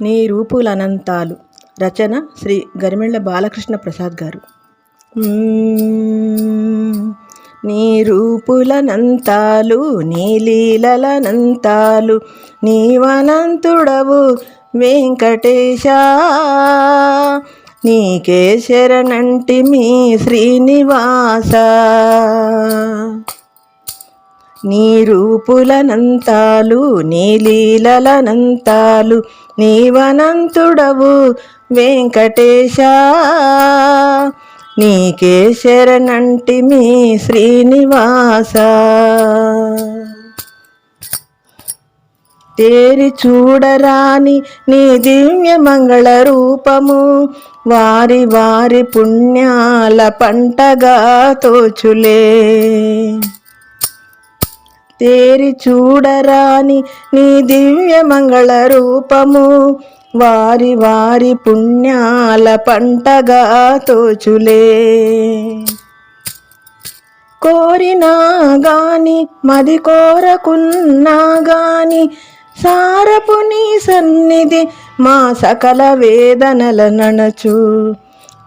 నీ రూపులనంతాలు. రచన శ్రీ గరిమెళ్ళ బాలకృష్ణ ప్రసాద్ గారు. నీ రూపులనంతాలు నీ లీలలనంతాలు నీవనంతుడవు వెంకటేశ. నీకే శరణంటి మీ శ్రీనివాస. నీ రూపులనంతాలు నీ లీలలనంతాలు నీవనంతుడవు వెంకటేశ. నీకే శరణంటి మీ శ్రీనివాస. తేరి చూడరాని నీ దివ్య మంగళ రూపము వారి వారి పుణ్యాల పంటగా తోచులే. తేరి చూడరాని నీ దివ్య మంగళ రూపము. వారి వారి పుణ్యాల పంటగా తోచులే. కోరినా గాని మది కోరకున్నా గాని సారపు నీ సన్నిధి మా సకల వేదనల నడచు.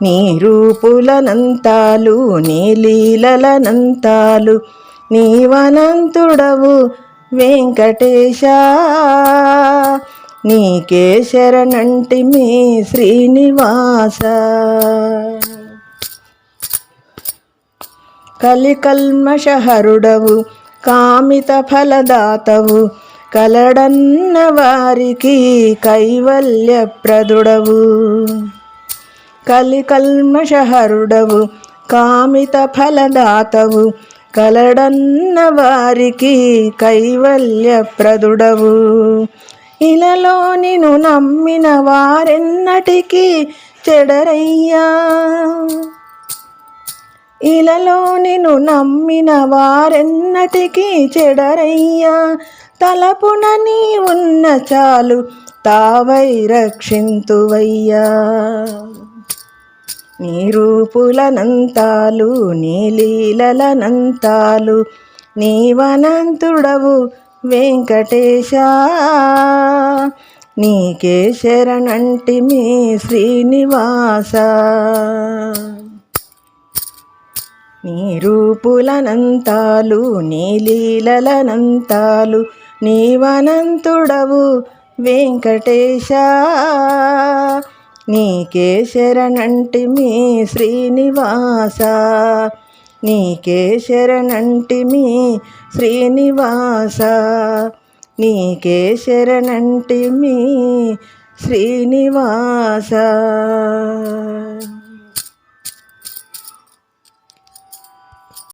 నీ రూపులనంతాలు నీ లీలలనంతాలు నీవనంతుడవు వెంకటేశ. నీకే శరణంటి మీ శ్రీనివాస. కలికల్మషహరుడవు కామిత ఫలదాతవు కలడన్న వారికి కైవల్యప్రదుడవు. కలికల్మషహరుడవు కామిత ఫలదాతవు కలడన్న వారికి కైవల్యప్రదుడవు. ఇలలో నిన్ను నమ్మిన వారెన్నటికీ చెడరయ్యా. ఇలలో నిన్ను నమ్మిన వారెన్నటికీ చెడరయ్యా. తలపున నీ ఉన్న చాలు తావై రక్షింతువయ్యా. నీ రూపులనంతాలు నీ లీలలనంతాలు నీవనంతుడవు వెంకటేశ. నీకే శరణంటి మీ శ్రీనివాస. నీ రూపులనంతాలు నీ లీలలనంతాలు నీవనంతుడవు వెంకటేశ. నీకే శరణంటి మీ శ్రీనివాస. నీకే శరణంటి మీ శ్రీనివాస. నీకే శరణంటి మీ శ్రీనివాస.